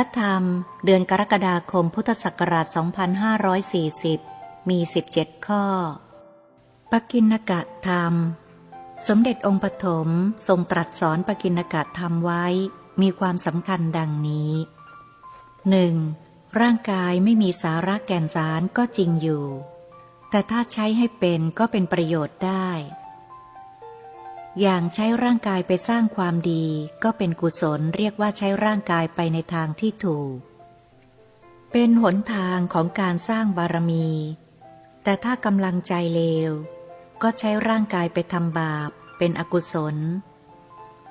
ระธรรม เดือนกรกฎาคมพุทธศักราช 2540 มี 17 ข้อ ปกิณกะธรรม สมเด็จองค์ปฐมทรงตรัสสอนปกิณกะธรรมไว้ มีความสำคัญดังนี้ 1. ร่างกายไม่มีสาระแก่นสารก็จริงอยู่ แต่ถ้าใช้ให้เป็นก็เป็นประโยชน์ได้ อย่างใช้ร่างกายไปสร้างความดีก็เป็นกุศลเรียกว่าใช้ร่างกายไปในทางที่ถูก เป็นหนทางของการสร้างบารมี แต่ถ้ากำลังใจเลว ก็ใช้ร่างกายไปทำบาป เป็นอกุศล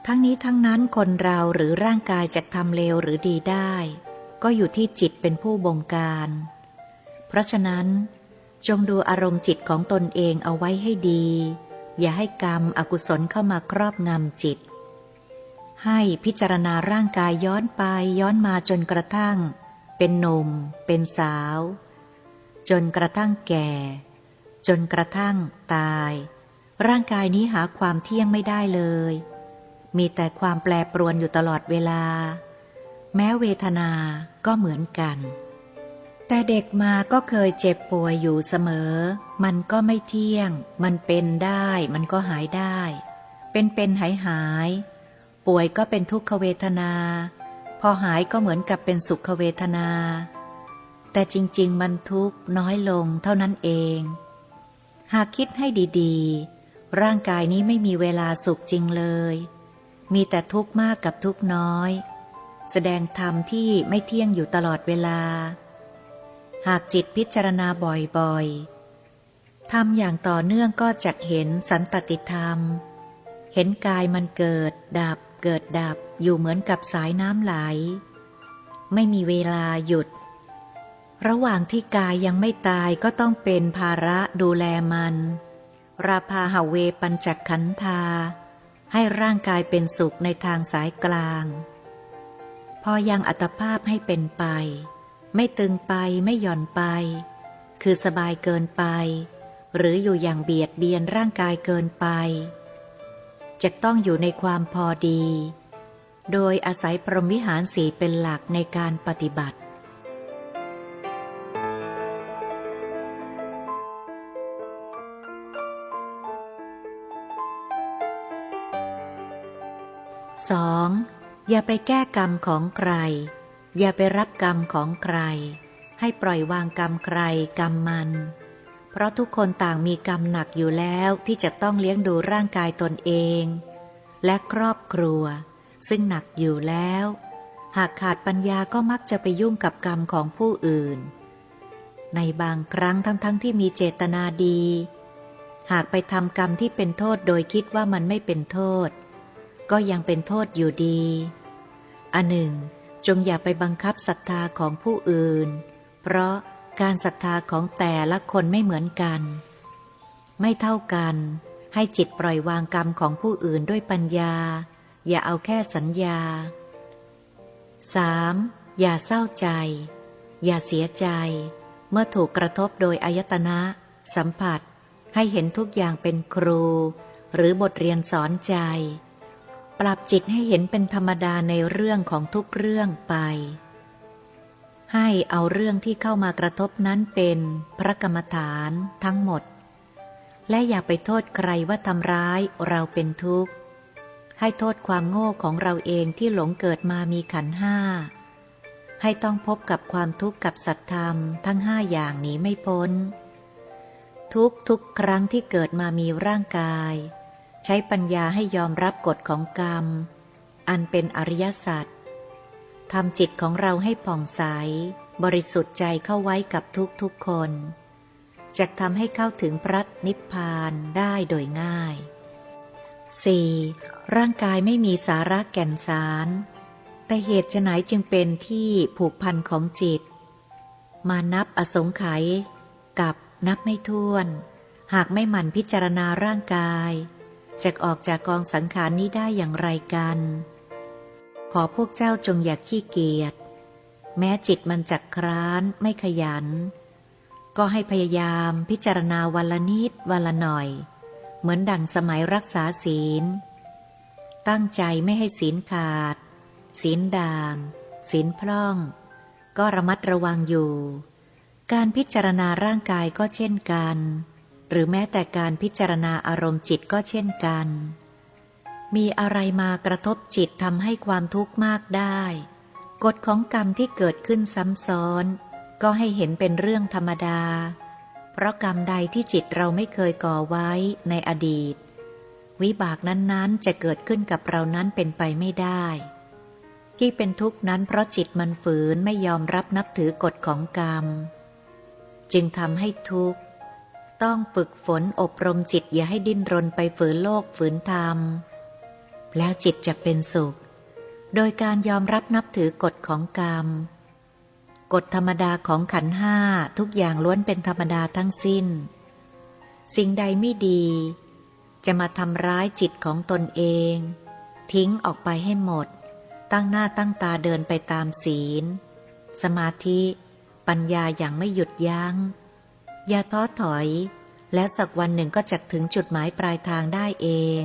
ทั้งนี้ทั้งนั้นคนเราหรือร่างกายจะทำเลวหรือดีได้ ก็อยู่ที่จิตเป็นผู้บงการ เพราะฉะนั้น จงดูอารมณ์จิตของตนเองเอาไว้ให้ดี อย่าให้กรรมอกุศลเข้ามาครอบงำจิต ให้พิจารณาร่างกายย้อนไปย้อนมาจนกระทั่ง เป็นหนุ่ม เป็นสาว จนกระทั่งแก่ จนกระทั่งตาย ร่างกายนี้หาความเที่ยงไม่ได้เลย มีแต่ความแปรปรวนอยู่ตลอดเวลา แม้เวทนาก็เหมือนกัน แต่เด็กมาก็เคยเจ็บป่วยอยู่เสมอ มันก็ไม่เที่ยง มันเป็นได้ มันก็หายได้ เป็นเป็นหายหาย ป่วยก็เป็นทุกขเวทนา พอหายก็เหมือนกับเป็นสุขเวทนา แต่จริง ๆ มันทุกน้อยลงเท่านั้นเอง หากคิดให้ดีๆ ร่างกายนี้ไม่มีเวลาสุขจริงเลย มีแต่ทุกข์มากกับทุกข์น้อย แสดงธรรมที่ไม่เที่ยงอยู่ตลอดเวลา หากจิตพิจารณาบ่อยๆทำอย่างต่อเนื่องก็จะเห็นสันตติธรรม เห็นกายมันเกิด ดับ เกิดดับอยู่เหมือนกับสายน้ำไหล ไม่มีเวลาหยุด ระหว่างที่กายยังไม่ตายก็ต้องเป็นภาระดูแลมัน ราพาหาเวปัญจขันธา ให้ร่างกายเป็นสุขในทางสายกลาง พอยังอัตภาพให้เป็นไป ไม่ตึงไปไม่หย่อนไป คือสบายเกินไป หรืออยู่อย่างเบียดเบียนร่างกายเกินไป จะต้องอยู่ในความพอดี โดยอาศัยพรหมวิหารสีเป็นหลักในการปฏิบัติ 2. อย่าไปแก้กรรมของใคร อย่าไปรับกรรมของใคร ให้ปล่อยวางกรรมใครกรรมมัน เพราะทุกคนต่างมีกรรมหนักอยู่แล้วที่จะต้องเลี้ยงดูร่างกายตนเอง และครอบครัว ซึ่งหนักอยู่แล้ว หากขาดปัญญาก็มักจะไปยุ่งกับกรรมของผู้อื่น ในบางครั้งทั้งๆทที่มีเจตนาดี หากไปทำกรรมที่เป็นโทษโดยคิดว่ามันไม่เป็นโทษ ก็ยังเป็นโทษอยู่ดี อันหนึ่ง จงอย่าไปบังคับศรัทธาของผู้อื่น เพราะการศรัทธาของแต่ละคนไม่เหมือนกัน ไม่เท่ากัน ให้จิตปล่อยวางกรรมของผู้อื่นด้วยปัญญา อย่าเอาแค่สัญญา 3. อย่าเศร้าใจ อย่าเสียใจ เมื่อถูกกระทบโดยอายตนะ สัมผัส ให้เห็นทุกอย่างเป็นครู หรือบทเรียนสอนใจ ปรับจิตให้เห็นเป็นธรรมดาในเรื่องของทุกเรื่องไป ให้เอาเรื่องที่เข้ามากระทบนั้นเป็นพระกรรมฐานทั้งหมด และอย่าไปโทษใครว่าทำร้ายเราเป็นทุกข์ ให้โทษความโง่ของเราเองที่หลงเกิดมามีขันห้า ให้ต้องพบกับความทุกข์กับสัตธรรมทั้งห้าอย่างหนีไม่พ้น ทุกทุกครั้งที่เกิดมามีร่างกาย ช้ปัญญาให้ยอมรับกฎของกรรม อันเป็นอริยสัจทำจิตของเราให้ผ่องใส บริสุทธิ์ใจเข้าไว้กับทุกทุกคนจะทำให้เข้าถึงพระนิพพานได้โดยง่าย 4. ร่างกายไม่มีสาระแก่นสาร แต่เหตุจะไหนจึงเป็นที่ผูกพันของจิต มานับอสงไขยกับนับไม่ถ้วน หากไม่หมั่นพิจารณาร่างกาย จะออกจากกองสังขารนี้ได้อย่างไรกัน ขอพวกเจ้าจงอย่าขี้เกียจ แม้จิตมันจักคร้านไม่ขยัน ก็ให้พยายามพิจารณาวันละนิดวันละหน่อย เหมือนดั่งสมัยรักษาศีล ตั้งใจไม่ให้ศีลขาด ศีลด่าง ศีลพร่อง ก็ระมัดระวังอยู่ การพิจารณาร่างกายก็เช่นกัน หรือแม้แต่การพิจารณาอารมณ์จิตก็เช่นกัน มีอะไรมากระทบจิตทำให้ความทุกข์มากได้ กฎของกรรมที่เกิดขึ้นซ้ำซ้อน ก็ให้เห็นเป็นเรื่องธรรมดา เพราะกรรมใดที่จิตเราไม่เคยก่อไว้ในอดีต วิบากนั้นๆจะเกิดขึ้นกับเรานั้นเป็นไปไม่ได้ ที่เป็นทุกข์นั้นเพราะจิตมันฝืนไม่ยอมรับนับถือกฎของกรรม จึงทำให้ทุกข์ ต้องฝึกฝนอบรมจิตอย่าให้ดิ้นรนไปฝืนโลกฝืนธรรม แล้วจิตจะเป็นสุข โดยการยอมรับนับถือกฎของกรรม กฎธรรมดาของขันห้าทุกอย่างล้วนเป็นธรรมดาทั้งสิ้น สิ่งใดไม่ดี จะมาทำร้ายจิตของตนเอง ทิ้งออกไปให้หมด ตั้งหน้าตั้งตาเดินไปตามศีล สมาธิ ปัญญาอย่างไม่หยุดยัง้ง อย่าท้อถอย และสักวันหนึ่งก็จะถึงจุดหมายปลายทางได้เอง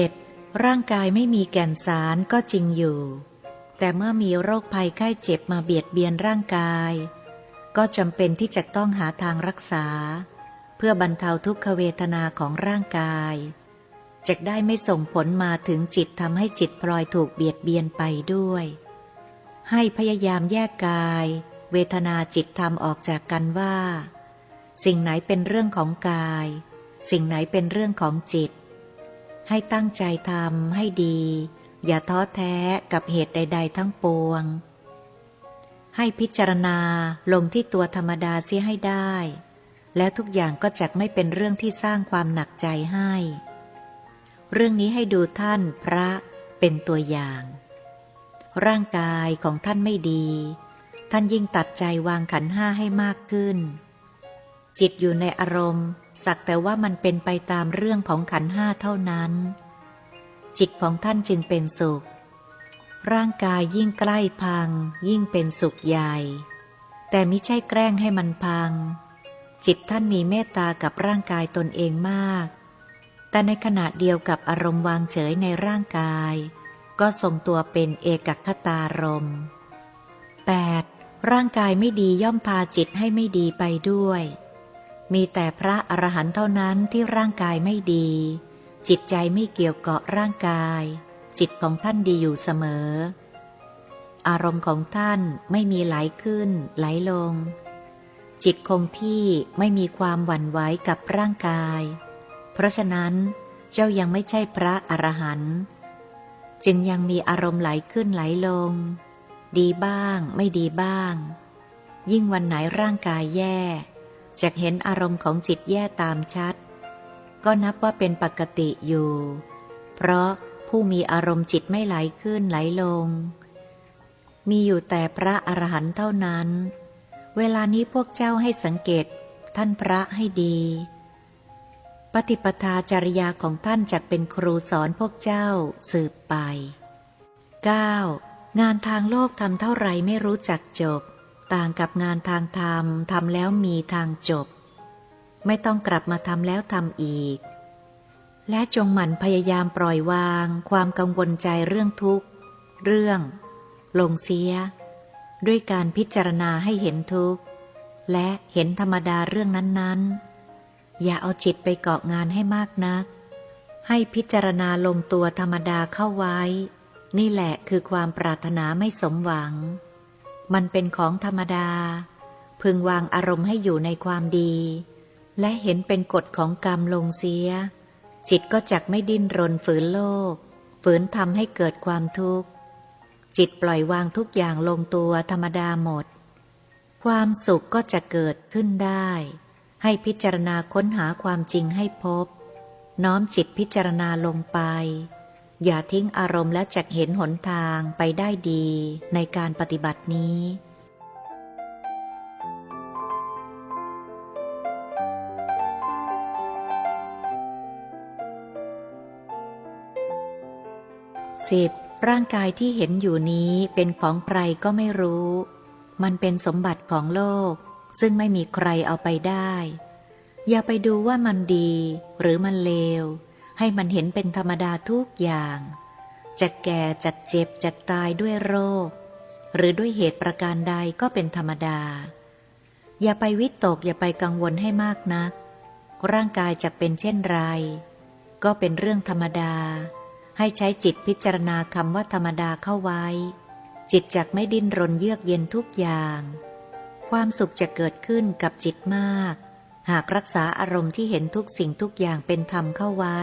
7. ร่างกายไม่มีแก่นสารก็จริงอยู่ แต่เมื่อมีโรคภัยไข้เจ็บมาเบียดเบียนร่างกาย ก็จำเป็นที่จะต้องหาทางรักษา เพื่อบรรเทาทุกขเวทนาของร่างกาย จะได้ไม่ส่งผลมาถึงจิตทำให้จิตพลอยถูกเบียดเบียนไปด้วย ให้พยายามแยกกาย เวทนาจิตทำออกจากกันว่า สิ่งไหนเป็นเรื่องของกาย สิ่งไหนเป็นเรื่องของจิต ให้ตั้งใจทำให้ดี อย่าท้อแท้กับเหตุใด ๆ ทั้งปวง ให้พิจารณาลงที่ตัวธรรมดาเสียให้ได้ แล้วทุกอย่างก็จะไม่เป็นเรื่องที่สร้างความหนักใจให้ เรื่องนี้ให้ดูท่านพระเป็นตัวอย่าง ร่างกายของท่านไม่ดี ท่านยิ่งตัดใจวางขันห้าให้มากขึ้น จิตอยู่ในอารมณ์ สักแต่ว่ามันเป็นไปตามเรื่องของขันห้าเท่านั้น จิตของท่านจึงเป็นสุข ร่างกายยิ่งใกล้พัง ยิ่งเป็นสุขใหญ่ แต่มิใช่แกล้งให้มันพัง จิตท่านมีเมตตากับร่างกายตนเองมาก แต่ในขณะเดียวกับอารมณ์วางเฉยในร่างกาย ก็ทรงตัวเป็นเอกคตารมณ์ 8. ร่างกายไม่ดีย่อมพาจิตให้ไม่ดีไปด้วย มีแต่พระอรหันต์เท่านั้นที่ร่างกายไม่ดี จิตใจไม่เกี่ยวเกาะร่างกาย จิตของท่านดีอยู่เสมอ อารมณ์ของท่านไม่มีไหลขึ้น ไหลลง จิตคงที่ไม่มีความหวั่นไหวกับร่างกาย เพราะฉะนั้นเจ้ายังไม่ใช่พระอรหันต์จึงยังมีอารมณ์ไหลขึ้นไหลลง ดีบ้างไม่ดีบ้าง ยิ่งวันไหนร่างกายแย่จะเห็นอารมณ์ของจิตแย่ตามชัด ก็นับว่าเป็นปกติอยู่ เพราะผู้มีอารมณ์จิตไม่ไหลขึ้นไหลลง มีอยู่แต่พระอรหันต์เท่านั้น เวลานี้พวกเจ้าให้สังเกตท่านพระให้ดี ปฏิปทาจริยาของท่านจะเป็นครูสอนพวกเจ้าสืบไป 9. งานทางโลกทำเท่าไรไม่รู้จักจบ ต่างกับงานทางธรรมทำแล้วมีทางจบ ไม่ต้องกลับมาทำแล้วทำอีก และจงหมั่นพยายามปล่อยวาง ความกังวลใจเรื่องทุกข์ เรื่อง ลงเสีย ด้วยการพิจารณาให้เห็นทุกข์ และเห็นธรรมดาเรื่องนั้นๆ อย่าเอาจิตไปเกาะงานให้มากนัก ให้พิจารณาลงตัวธรรมดาเข้าไว้ นี่แหละคือความปรารถนาไม่สมหวัง มันเป็นของธรรมดา พึงวางอารมณ์ให้อยู่ในความดี และเห็นเป็นกฎของกรรมลงเสีย จิตก็จักไม่ดิ้นรนฝืนโลก ฝืนทำให้เกิดความทุกข์ จิตปล่อยวางทุกอย่างลงตัวธรรมดาหมด ความสุขก็จะเกิดขึ้นได้ ให้พิจารณาค้นหาความจริงให้พบ น้อมจิตพิจารณาลงไป อย่าทิ้งอารมณ์และจักเห็นหนทางไปได้ดีในการปฏิบัตินี้สิบร่างกายที่เห็นอยู่นี้เป็นของใครก็ไม่รู้ มันเป็นสมบัติของโลก ซึ่งไม่มีใครเอาไปได้ อย่าไปดูว่ามันดีหรือมันเลว ให้มันเห็นเป็นธรรมดาทุกอย่าง จะแก่จะเจ็บจะตายด้วยโรค หรือด้วยเหตุประการใดก็เป็นธรรมดา อย่าไปวิตกอย่าไปกังวลให้มากนัก ร่างกายจะเป็นเช่นไร ก็เป็นเรื่องธรรมดา ให้ใช้จิตพิจารณาคำว่าธรรมดาเข้าไว้ จิตจักไม่ดิ้นรนเยือกเย็นทุกอย่าง ความสุขจะเกิดขึ้นกับจิตมาก หากรักษาอารมณ์ที่เห็นทุกสิ่งทุกอย่างเป็นธรรมเข้าไว้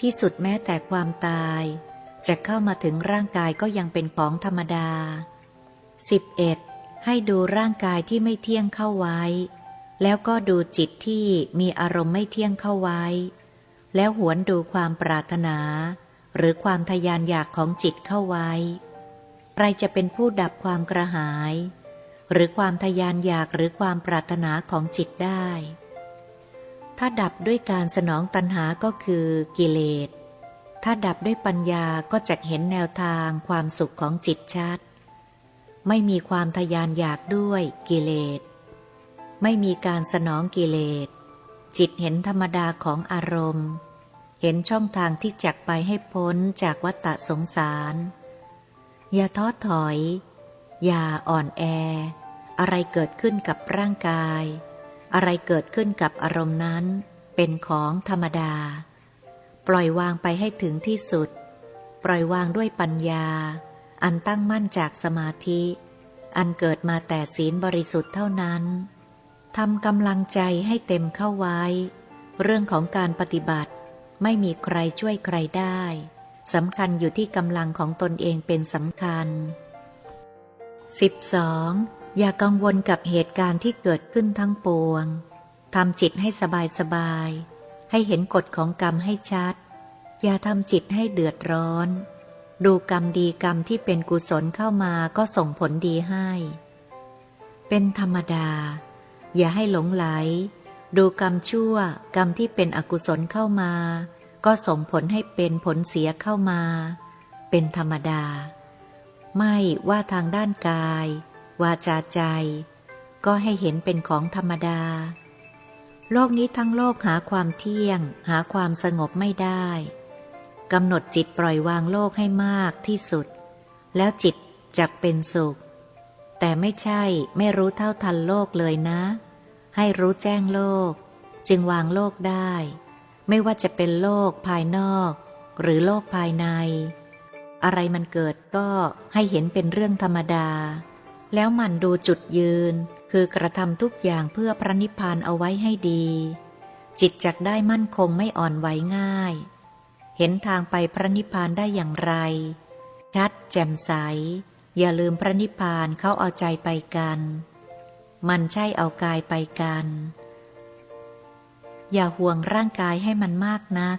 ที่สุดแม้แต่ความตาย จะเข้ามาถึงร่างกายก็ยังเป็นของธรรมดา 11. ให้ดูร่างกายที่ไม่เที่ยงเข้าไว้ แล้วก็ดูจิตที่มีอารมณ์ไม่เที่ยงเข้าไว้ แล้วหวนดูความปรารถนา หรือความทยานอยากของจิตเข้าไว้ใครจะเป็นผู้ดับความกระหาย หรือความทยานอยากหรือความปรารถนาของจิตได้ ถ้าดับด้วยการสนองตัณหาก็คือกิเลส ถ้าดับด้วยปัญญาก็จะเห็นแนวทางความสุขของจิตชัด ไม่มีความทยานอยากด้วยกิเลส ไม่มีการสนองกิเลส จิตเห็นธรรมดาของอารมณ์ เห็นช่องทางที่จักไปให้พ้นจากวัฏฏะสงสาร อย่าท้อถอย อย่าอ่อนแอ อะไรเกิดขึ้นกับร่างกาย อะไรเกิดขึ้นกับอารมณ์นั้น เป็นของธรรมดา ปล่อยวางไปให้ถึงที่สุด ปล่อยวางด้วยปัญญา อันตั้งมั่นจากสมาธิ อันเกิดมาแต่ศีลบริสุทธิ์เท่านั้นทำกำลังใจให้เต็มเข้าไว้ เรื่องของการปฏิบัติไม่มีใครช่วยใครได้สำคัญอยู่ที่กำลังของตนเองเป็นสำคัญ 12. อย่ากังวลกับเหตุการณ์ที่เกิดขึ้นทั้งปวง ทำจิตให้สบายสบาย ให้เห็นกฎของกรรมให้ชัด อย่าทำจิตให้เดือดร้อน ดูกรรมดีกรรมที่เป็นกุศลเข้ามาก็ส่งผลดีให้ เป็นธรรมดา อย่าให้หลงไหล ดูกรรมชั่ว กรรมที่เป็นอกุศลเข้ามา ก็ส่งผลให้เป็นผลเสียเข้ามา เป็นธรรมดา ไม่ว่าทางด้านกาย วาจาใจ ก็ให้เห็นเป็นของธรรมดา โลกนี้ทั้งโลกหาความเที่ยง หาความสงบไม่ได้กำหนดจิตปล่อยวางโลกให้มากที่สุด แล้วจิตจะเป็นสุข แต่ไม่ใช่ไม่รู้เท่าทันโลกเลยนะ ให้รู้แจ้งโลก จึงวางโลกได้ ไม่ว่าจะเป็นโลกภายนอก หรือโลกภายใน อะไรมันเกิดก็ให้เห็นเป็นเรื่องธรรมดา แล้วมันดูจุดยืน คือกระทำทุกอย่างเพื่อพระนิพพานเอาไว้ให้ดี จิตจักได้มั่นคงไม่อ่อนไหวง่าย เห็นทางไปพระนิพพานได้อย่างไร ชัดแจ่มใส อย่าลืมพระนิพพานเขาเอาใจไปกัน มันใช่เอากายไปกัน อย่าห่วงร่างกายให้มันมากนัก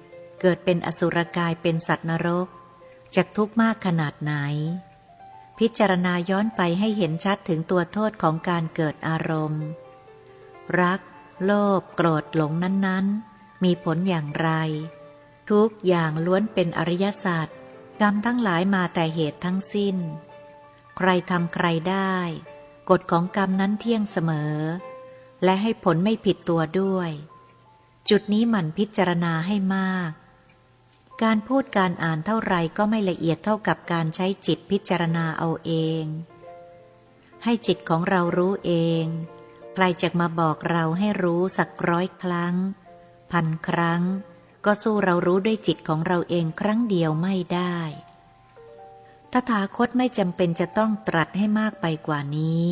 เกิดเป็นอสุรกายเป็นสัตว์นรกจะทุกข์มากขนาดไหน พิจารณาย้อนไปให้เห็นชัดถึงตัวโทษของการเกิดอารมณ์ รัก โลภโกรธหลงนั้นๆ มีผลอย่างไร ทุกอย่างล้วนเป็นอริยศาสัจกรรมทั้งหลายมาแต่เหตุทั้งสิ้น ใครทำใครได้ กฎของกรรมนั้นเที่ยงเสมอ และให้ผลไม่ผิดตัวด้วย จุดนี้หมั่นพิจารณาให้มาก การพูดการอ่านเท่าไรก็ไม่ละเอียดเท่ากับการใช้จิตพิจารณาเอาเอง ให้จิตของเรารู้เอง ใครจะมาบอกเราให้รู้สักร้อยครั้ง พันครั้ง ก็สู้เรารู้ด้วยจิตของเราเองครั้งเดียวไม่ได้ตถาคตไม่จำเป็นจะต้องตรัสให้มากไปกว่านี้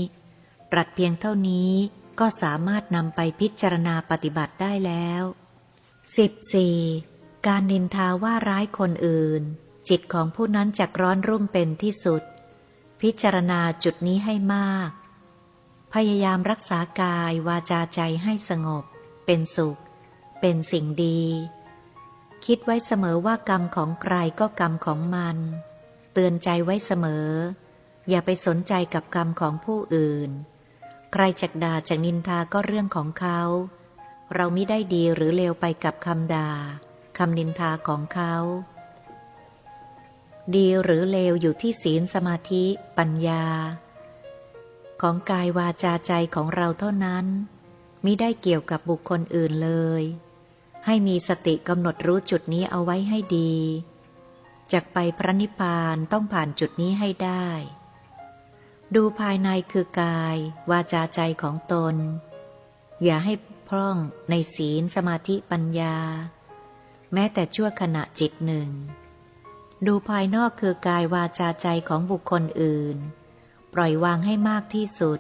ตรัสเพียงเท่านี้ก็สามารถนำไปพิจารณาปฏิบัติได้แล้ว 14. การนินทาว่าร้ายคนอื่น จิตของผู้นั้นจักร้อนรุ่มเป็นที่สุด พิจารณาจุดนี้ให้มาก พยายามรักษากายวาจาใจให้สงบ เป็นสุข เป็นสิ่งดี คิดไว้เสมอว่ากรรมของใครก็กรรมของมัน เตือนใจไว้เสมอ อย่าไปสนใจกับกรรมของผู้อื่น ใครจักด่าจากนินทาก็เรื่องของเขา เราไม่ได้ดีหรือเลวไปกับคำด่า คำนินทาของเขา ดีหรือเลวอยู่ที่ศีลสมาธิปัญญา ของกายวาจาใจของเราเท่านั้นมิได้เกี่ยวกับบุคคลอื่นเลย ให้มีสติกำหนดรู้จุดนี้เอาไว้ให้ดีจากไปพระนิพพานต้องผ่านจุดนี้ให้ได้ ดูภายในคือกาย วาจาใจของตน อย่าให้พร่องในศีลสมาธิปัญญา แม้แต่ชั่วขณะจิตหนึ่ง ดูภายนอกคือกายวาจาใจของบุคคลอื่น ปล่อยวางให้มากที่สุด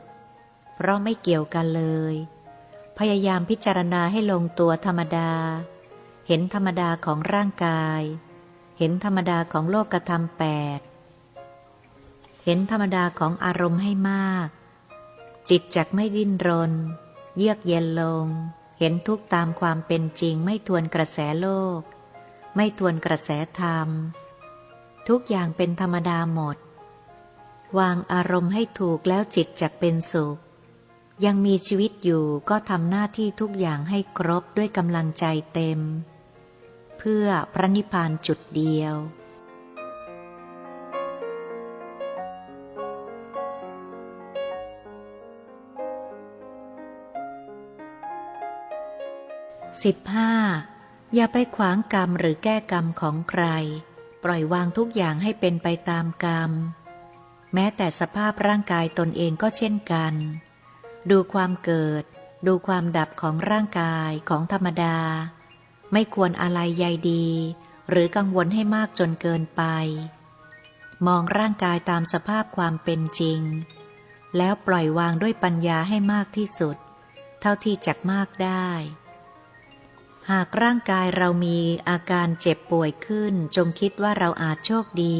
เพราะไม่เกี่ยวกันเลย พยายามพิจารณาให้ลงตัวธรรมดา เห็นธรรมดาของร่างกาย เห็นธรรมดาของโลกธรรมแปดเห็นธรรมดาของอารมณ์ให้มาก จิตจักไม่ดิ้นรน เยือกเย็นลง เห็นทุกตามความเป็นจริงไม่ทวนกระแสโลก ไม่ทวนกระแสธรรม ทุกอย่างเป็นธรรมดาหมด วางอารมณ์ให้ถูกแล้วจิตจักเป็นสุข ยังมีชีวิตอยู่ก็ทำหน้าที่ทุกอย่างให้ครบด้วยกำลังใจเต็ม เพื่อพระนิพพานจุดเดียว สิบห้าอย่าไปขวางกรรมหรือแก้กรรมของใคร ปล่อยวางทุกอย่างให้เป็นไปตามกรรม แม้แต่สภาพร่างกายตนเองก็เช่นกัน ดูความเกิด ดูความดับของร่างกายของธรรมดา ไม่ควรอะไรใยดี หรือกังวลให้มากจนเกินไป มองร่างกายตามสภาพความเป็นจริง แล้วปล่อยวางด้วยปัญญาให้มากที่สุด เท่าที่จักมากได้ หากร่างกายเรามีอาการเจ็บป่วยขึ้น จงคิดว่าเราอาจโชคดี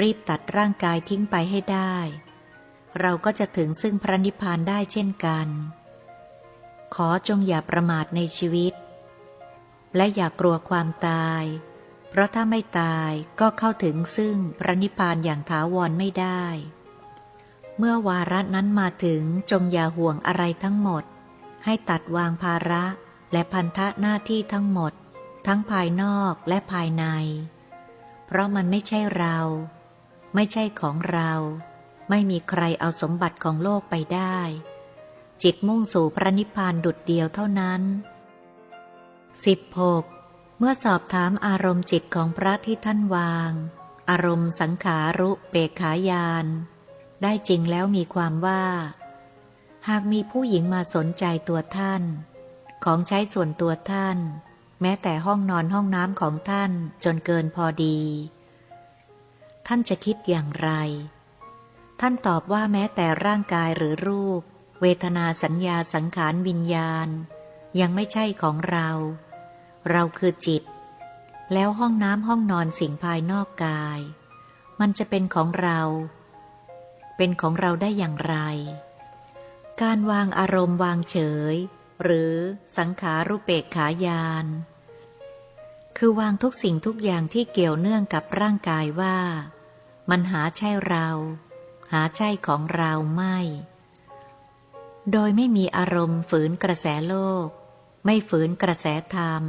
รีบตัดร่างกายทิ้งไปให้ได้ เราก็จะถึงซึ่งพระนิพพานได้เช่นกัน ขอจงอย่าประมาทในชีวิต และอย่ากลัวความตาย เพราะถ้าไม่ตายก็เข้าถึงซึ่งพระนิพพานอย่างถาวรไม่ได้ เมื่อวาระนั้นมาถึงจงอย่าห่วงอะไรทั้งหมด ให้ตัดวางภาระ และพันธะหน้าที่ทั้งหมด ทั้งภายนอกและภายใน เพราะมันไม่ใช่เรา ไม่ใช่ของเรา ไม่มีใครเอาสมบัติของโลกไปได้ จิตมุ่งสู่พระนิพพานดุดเดียวเท่านั้น 16. เมื่อสอบถามอารมณ์จิตของพระที่ท่านวาง อารมณ์สังขารุเปกขายาน ได้จริงแล้วมีความว่า หากมีผู้หญิงมาสนใจตัวท่าน ของใช้ส่วนตัวท่าน แม้แต่ห้องนอนห้องน้ำของท่านจนเกินพอดี ท่านจะคิดอย่างไร ท่านตอบว่าแม้แต่ร่างกายหรือรูป เวทนาสัญญาสังขารวิญญาณ ยังไม่ใช่ของเรา เราคือจิต แล้วห้องน้ำห้องนอนสิ่งภายนอกกาย มันจะเป็นของเรา เป็นของเราได้อย่างไรการวางอารมณ์วางเฉย หรือสังขารุเปกขายาน คือวางทุกสิ่งทุกอย่างที่เกี่ยวเนื่องกับร่างกายว่า มันหาใช่เรา หาใช่ของเราไม่ โดยไม่มีอารมณ์ฝืนกระแสโลก ไม่ฝืนกระแสธรรม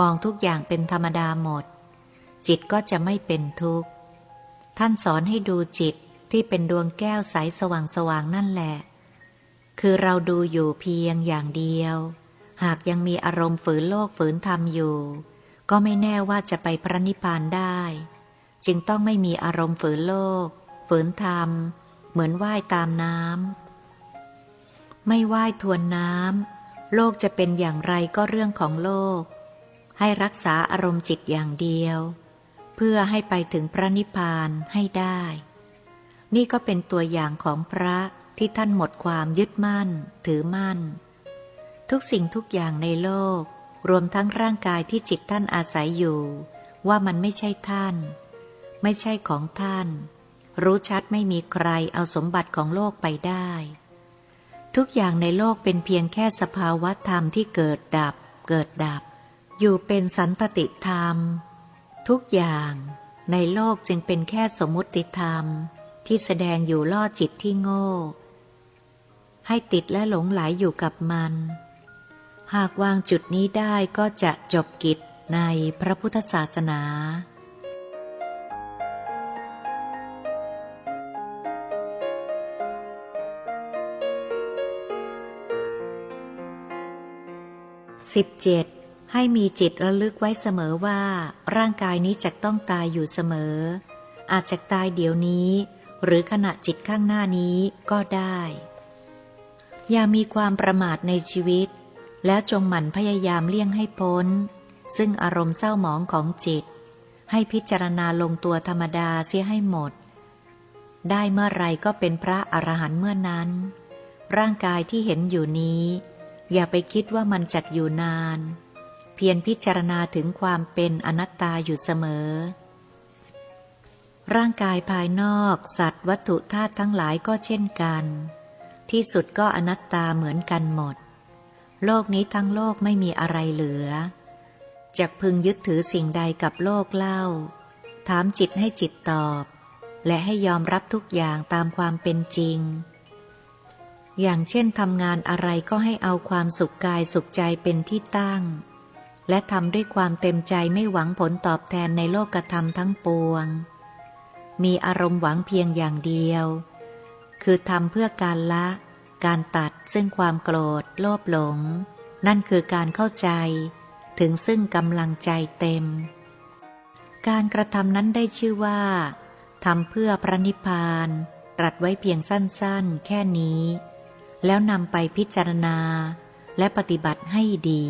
มองทุกอย่างเป็นธรรมดาหมด จิตก็จะไม่เป็นทุกข์ ท่านสอนให้ดูจิตที่เป็นดวงแก้วใสสว่างสว่างนั่นแหละ คือเราดูอยู่เพียงอย่างเดียว หากยังมีอารมณ์ฝืนโลกฝืนธรรมอยู่ ก็ไม่แน่ว่าจะไปพระนิพพานได้ จึงต้องไม่มีอารมณ์ฝืนโลก ฝืนทำเหมือนว่ายตามน้ำไม่ว่ายทวนน้ำโลกจะเป็นอย่างไรก็เรื่องของโลก ให้รักษาอารมณ์จิตอย่างเดียว เพื่อให้ไปถึงพระนิพพานให้ได้ นี่ก็เป็นตัวอย่างของพระ ที่ท่านหมดความยึดมั่น ถือมั่น ทุกสิ่งทุกอย่างในโลก รวมทั้งร่างกายที่จิตท่านอาศัยอยู่ ว่ามันไม่ใช่ท่าน ไม่ใช่ของท่าน รู้ชัดไม่มีใครเอาสมบัติของโลกไปได้ ทุกอย่างในโลกเป็นเพียงแค่สภาวะธรรมที่เกิดดับ เกิดดับ อยู่เป็นสันตติธรรม ทุกอย่างในโลกจึงเป็นแค่สมมุติธรรมที่แสดงอยู่ล่อจิตที่โง่ ให้ติดและหลงไหลอยู่กับมัน หากวางจุดนี้ได้ก็จะจบกิจในพระพุทธศาสนา 17. ให้มีจิตระลึกไว้เสมอว่า ร่างกายนี้จะต้องตายอยู่เสมอ อาจจะตายเดี๋ยวนี้ หรือขณะจิตข้างหน้านี้ก็ได้ อย่ามีความประมาทในชีวิต แล้วจงหมั่นพยายามเลี่ยงให้พ้น ซึ่งอารมณ์เศร้าหมองของจิต ให้พิจารณาลงตัวธรรมดาเสียให้หมด ได้เมื่อไรก็เป็นพระอรหันต์เมื่อนั้น ร่างกายที่เห็นอยู่นี้ อย่าไปคิดว่ามันจักอยู่นาน เพียรพิจารณาถึงความเป็นอนัตตาอยู่เสมอ ร่างกายภายนอก สัตว์วัตถุธาตุทั้งหลายก็เช่นกัน ที่สุดก็อนัตตาเหมือนกันหมด โลกนี้ทั้งโลกไม่มีอะไรเหลือจะพึงยึดถือสิ่งใดกับโลกเล่า ถามจิตให้จิตตอบ และให้ยอมรับทุกอย่างตามความเป็นจริง อย่างเช่นทำงานอะไรก็ให้เอาความสุขกายสุขใจเป็นที่ตั้ง และทำด้วยความเต็มใจไม่หวังผลตอบแทนในโลกธรรมทั้งปวง มีอารมณ์หวังเพียงอย่างเดียว คือทำเพื่อการละ การตัดซึ่งความโกรธ โลภหลง นั่นคือการเข้าใจ ถึงซึ่งกำลังใจเต็ม การกระทำนั้นได้ชื่อว่าทำเพื่อพระนิพพาน ตรัสไว้เพียงสั้นๆ แค่นี้ แล้วนำไปพิจารณาและปฏิบัติให้ดี